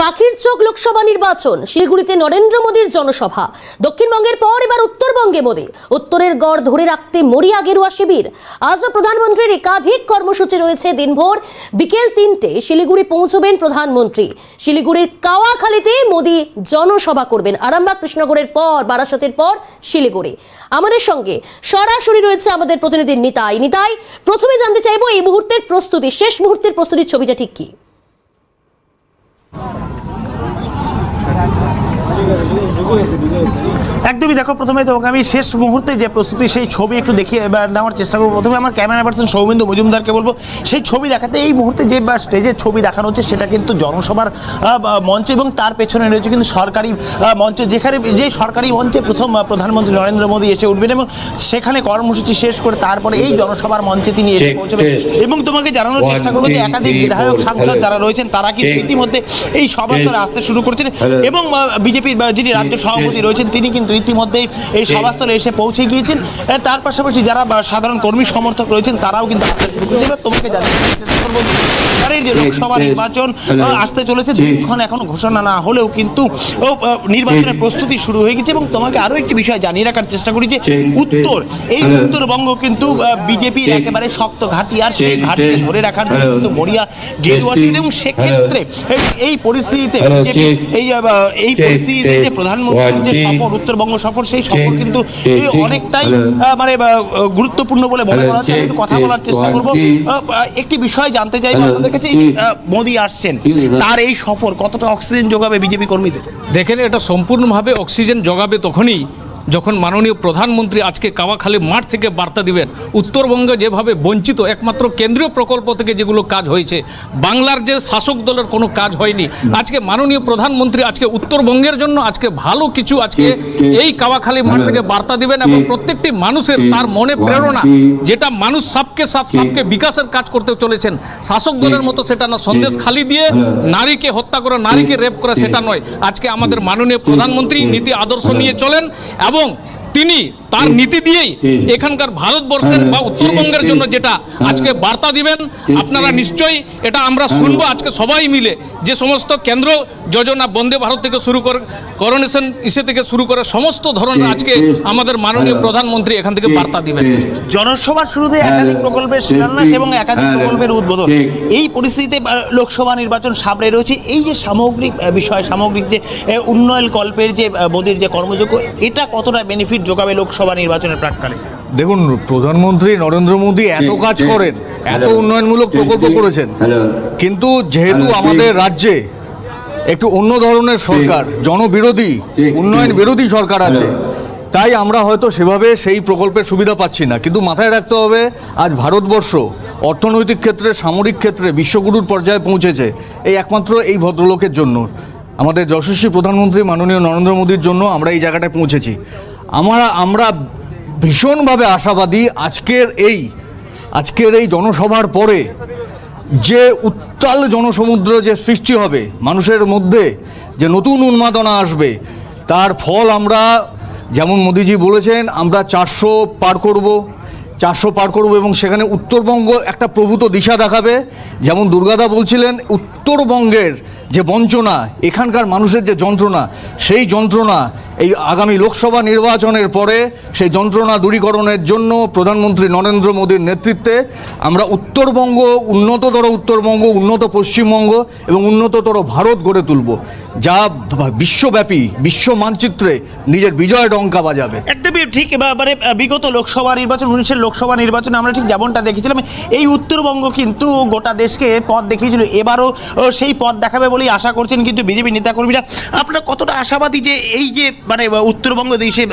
পাখির চোখ লোকসভা নির্বাচন, শিলিগুড়িতে নরেন্দ্র মোদীর জনসভা। দক্ষিণবঙ্গের পর এবার উত্তরবঙ্গে মোদী। উত্তরের গড় ধরে রাখতে মরিয়া গেরুয়া শিবির। আজও প্রধানমন্ত্রীর একাধিক কর্মসূচি রয়েছে দিনভর। বিকেল তিনটে শিলিগুড়ি পৌঁছবেন প্রধানমন্ত্রী। শিলিগুড়ির কাওয়াখালীতে মোদী জনসভা করবেন। আরামবাগ কৃষ্ণগড়ের পর, বারাসতের পর শিলিগুড়ি। আমাদের সঙ্গে সরাসরি রয়েছে আমাদের প্রতিনিধি নিতাই। নিতাই, প্রথমে জানতে চাইব এই মুহূর্তের প্রস্তুতি, শেষ মুহূর্তের প্রস্তুতির ছবিটা ঠিক কি? 지금 একদমই দেখো প্রথমে তোমাকে আমি শেষ মুহূর্তে যে প্রস্তুতি সেই ছবি একটু দেখিয়ে এবার নেওয়ার চেষ্টা করব। প্রথমে আমার ক্যামেরা পার্সন সৌমেন্দু মজুমদারকে বলব সেই ছবি দেখাতে এই মুহূর্তে যে বা স্টেজের ছবি দেখানো হচ্ছে সেটা কিন্তু জনসভার মঞ্চ এবং তার পেছনে রয়েছে কিন্তু সরকারি মঞ্চ যেখানে যে সরকারি মঞ্চে প্রথম প্রধানমন্ত্রী নরেন্দ্র মোদী এসে উঠবেন এবং সেখানে কর্মসূচি শেষ করে তারপরে এই জনসভার মঞ্চে তিনি এসে পৌঁছবেন এবং তোমাকে জানানোর চেষ্টা করব যে একাধিক বিধায়ক সাংসদ যারা রয়েছেন তারা কিন্তু ইতিমধ্যে এই সভাস্থলে আসতে শুরু করছেন. এবং বিজেপির যিনি রাজ্য সভাপতি রয়েছেন তিনি কিন্তু ইতিমধ্যেই এই সভাস্থলে এসে পৌঁছে গিয়েছেন। তার পাশাপাশি যারা সাধারণ কর্মী সমর্থক রয়েছেন তারাও কিন্তু শুরু করেছে এবার তোমাকে যে লোকসভা নির্বাচন আসতে চলেছে। এখনও ঘোষণা না হলেও কিন্তু নির্বাচনের প্রস্তুতি শুরু হয়ে গেছে এবং তোমাকে আরও একটি বিষয় জানিয়ে রাখার চেষ্টা করি যে। উত্তর। এই উত্তরবঙ্গ কিন্তু বিজেপির একেবারে শক্ত ঘাঁটি আর সেই ঠিক, ধরে রাখার জন্য কিন্তু মরিয়া গেরুয়া এবং সেক্ষেত্রে এই- পরিস্থিতিতে। এই এই পরিস্থিতিতে। যে প্রধানমন্ত্রীর যে। সফর উত্তরবঙ্গ সফর সেই সফর কিন্তু। অনেকটাই মানে গুরুত্বপূর্ণ বলে মনে করা হচ্ছে কথা বলার চেষ্টা করব একটি বিষয় জানতে চাইব আপনাদের কাছে মোদী আসছেন। তার এই সফর কতটা অক্সিজেন যোগাবে বিজেপি কর্মীদের দেখেন এটা সম্পূর্ণভাবে অক্সিজেন যোগাবে তখনই যখন মাননীয় প্রধানমন্ত্রী আজকে কাওয়াখালী মাঠ থেকে বার্তা দিবেন উত্তরবঙ্গে যেভাবে বঞ্চিত একমাত্র কেন্দ্রীয় প্রকল্প থেকে যেগুলো কাজ হয়েছে বাংলার যে শাসক দলের কোনো কাজ হয়নি আজকে মাননীয় প্রধানমন্ত্রী আজকে উত্তরবঙ্গের জন্য আজকে ভালো কিছু আজকে এই কাওয়াখালী মাঠ থেকে বার্তা দিবেন এবং প্রত্যেকটি মানুষের তার মনে প্রেরণা যেটা মানুষ সবকে সাথ সবকে বিকাশের কাজ করতে চলেছেন। শাসক দলের মতো সেটা না সন্দেশ খালি দিয়ে নারীকে হত্যা করা নারীকে রেপ করা সেটা নয়। আজকে আমাদের মাননীয় প্রধানমন্ত্রী নীতি আদর্শ নিয়ে চলেন এবং তিনি তার নীতি দিয়েই এখানকার ভারতবর্ষের বা উত্তরবঙ্গের জন্য যেটা আজকে বার্তা দিবেন আপনারা নিশ্চয়ই এটা আমরা শুনব আজকে সবাই মিলে। যে সমস্ত কেন্দ্র যোজনা বন্দে ভারত থেকে শুরু করে করোনেশন ইসে থেকে শুরু করে সমস্ত ধরনের আজকে আমাদের মাননীয় প্রধানমন্ত্রী এখান থেকে বার্তা দিবেন। জনসভার শুরুতে একাধিক প্রকল্পের শিলান্যাস এবং একাধিক হ্যাঁ, প্রকল্পের উদ্বোধন। এই পরিস্থিতিতে লোকসভা নির্বাচন সামনে রয়েছে। এই যে সামগ্রিক বিষয় সামগ্রিক যে উন্নয়ন কল্পের যে মোদীর যে কর্মযোগ্য এটা কতটা বেনিফিট যোগাবে লোকসভা নির্বাচনের প্রাককালে। দেখুন প্রধানমন্ত্রী নরেন্দ্র মোদী এত কাজ করেন এত উন্নয়নমূলক প্রকল্প করেছেন। কিন্তু যেহেতু আমাদের রাজ্যে একটু অন্য ধরনের সরকার জনবিরোধী উন্নয়ন বিরোধী সরকার আছে তাই আমরা হয়তো সেভাবে সেই প্রকল্পের সুবিধা পাচ্ছি না। কিন্তু মাথায় রাখতে হবে আজ ভারতবর্ষ অর্থনৈতিক ক্ষেত্রে সামরিক ক্ষেত্রে বিশ্বগুরুর পর্যায়ে পৌঁছেছে এই একমাত্র এই ভদ্রলোকের জন্য। আমাদের যশস্বী প্রধানমন্ত্রী মাননীয় নরেন্দ্র মোদীর জন্য আমরা এই জায়গাটায় পৌঁছেছি। আমরা আমরা ভীষণভাবে আশাবাদী আজকের এই আজকের এই জনসভার পরে যে উত্তাল জনসমুদ্র যে সৃষ্টি হবে, মানুষের মধ্যে যে নতুন উন্মাদনা আসবে, তার ফল আমরা, যেমন মোদিজি বলেছেন, আমরা চারশো পার করব, চারশো পার করব এবং সেখানে উত্তরবঙ্গ একটা প্রভূত দিশা দেখাবে। যেমন দুর্গাদা বলছিলেন, উত্তরবঙ্গের যে বঞ্চনা, এখানকার মানুষের যে যন্ত্রণা, সেই যন্ত্রণা এই আগামী লোকসভা নির্বাচনের পরে সেই যন্ত্রণা দূরীকরণের জন্য প্রধানমন্ত্রী নরেন্দ্র মোদীর নেতৃত্বে আমরা উত্তরবঙ্গ, উন্নততর উত্তরবঙ্গ, উন্নত পশ্চিমবঙ্গ এবং উন্নততর ভারত গড়ে তুলব। যা বিশ্বব্যাপী, বিশ্ব মানচিত্রে নিজের বিজয় ডঙ্কা বাজাবে। একদমই ঠিক মানে বিগত লোকসভা নির্বাচন, উনিশের লোকসভা নির্বাচনে আমরা ঠিক যেমনটা দেখেছিলাম, এই উত্তরবঙ্গ কিন্তু গোটা দেশকে পথ দেখিয়েছিল। এবারও সেই পথ দেখাবে বলেই আশা করছেন কিন্তু বিজেপি নেতাকর্মীরা। আপনারা কতটা আশাবাদী যে এই যে মানে উত্তরবঙ্গ দেশে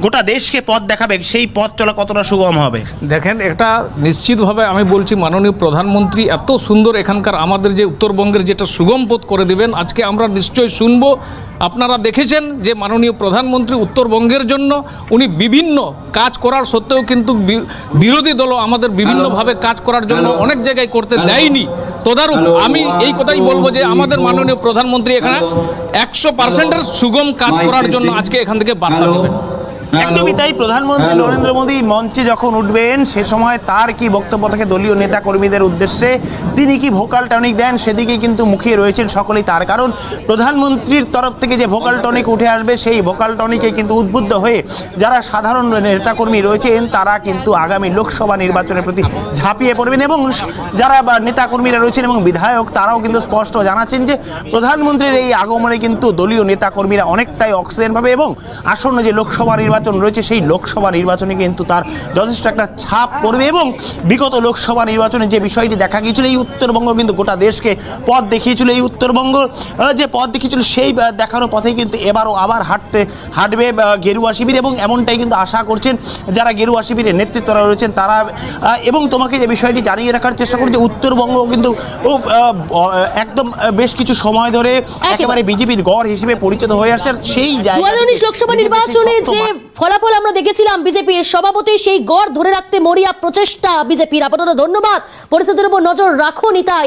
গোটা দেশকে পথ দেখাবে সেই পথ চলা কতটা সুগম হবে? দেখেন এটা নিশ্চিতভাবে আমি বলছি মাননীয় প্রধানমন্ত্রী এত সুন্দর এখানকার আমাদের যে উত্তরবঙ্গের যেটা সুগম পথ করে দেবেন আজকে আমরা নিশ্চয়ই শুনব। আপনারা দেখেছেন যে মাননীয় প্রধানমন্ত্রী উত্তরবঙ্গের জন্য উনি বিভিন্ন কাজ করার সত্ত্বেও কিন্তু বি- বিরোধী দলও আমাদের বিভিন্নভাবে কাজ করার জন্য অনেক জায়গায় করতে। দেয়নি। তদারূপ। আমি এই কথাই বলব যে আমাদের মাননীয় প্রধানমন্ত্রী এখানে একশো পার্সেন্টের সুগম কাজ করার জন্য আজকে এখান থেকে বার্তা। দেবেন একদমই তাই প্রধানমন্ত্রী নরেন্দ্র মোদী মঞ্চে যখন উঠবেন সে সময় তার কি বক্তব্য থাকে দলীয় নেতা কর্মীদের উদ্দেশ্যে? তিনি কি ভোকাল টনিক দেন? সেদিকে কিন্তু মুখিয়ে রয়েছেন সকলেই তার কারণ। প্রধানমন্ত্রীর তরফ থেকে যে ভোকাল টনিক উঠে আসবে সেই ভোকাল টনিকে কিন্তু উদ্বুদ্ধ হয়ে যারা সাধারণ নেতাকর্মী রয়েছেন তারা কিন্তু আগামী লোকসভা নির্বাচনের প্রতি ঝাঁপিয়ে পড়বেন এবং যারা বা নেতাকর্মীরা রয়েছেন এবং বিধায়ক তারাও কিন্তু স্পষ্ট জানাচ্ছেন যে প্রধানমন্ত্রীর এই আগমনে কিন্তু দলীয় নেতাকর্মীরা অনেকটাই অক্সিজেন পাবে এবং আসন্ন যে লোকসভা নির্বাচন রয়েছে সেই লোকসভা নির্বাচনে কিন্তু তার যথেষ্ট একটা ছাপ পড়বে এবং বিগত লোকসভা নির্বাচনে যে বিষয়টি দেখা গিয়েছিল এই উত্তরবঙ্গ কিন্তু গোটা দেশকে পথ দেখিয়েছিল। এই উত্তরবঙ্গ যে পথ দেখিয়েছিল সেই দেখানোর পথে কিন্তু এবারও আবার হাঁটতে হাঁটবে গেরুয়া শিবির এবং এমনটাই কিন্তু আশা করছেন যারা গেরুয়া শিবিরের নেতৃত্বরা রয়েছেন তারা এবং তোমাকে যে বিষয়টি জানিয়ে রাখার চেষ্টা করি যে উত্তরবঙ্গ কিন্তু একদম বেশ কিছু সময় ধরে একেবারে। বিজেপির গড় হিসেবে পরিচিত হয়ে আসছে সেই দু জায়গা হাজার উনিশ থেকে লোকসভা নির্বাচনে যে ফলাফল আমরা দেখেছিলাম বিজেপির সভাপতি সেই গড় ধরে রাখতে মরিয়া প্রচেষ্টা বিজেপির। আপাতত ধন্যবাদ। পরিস্থিতির উপর নজর রাখুন তাই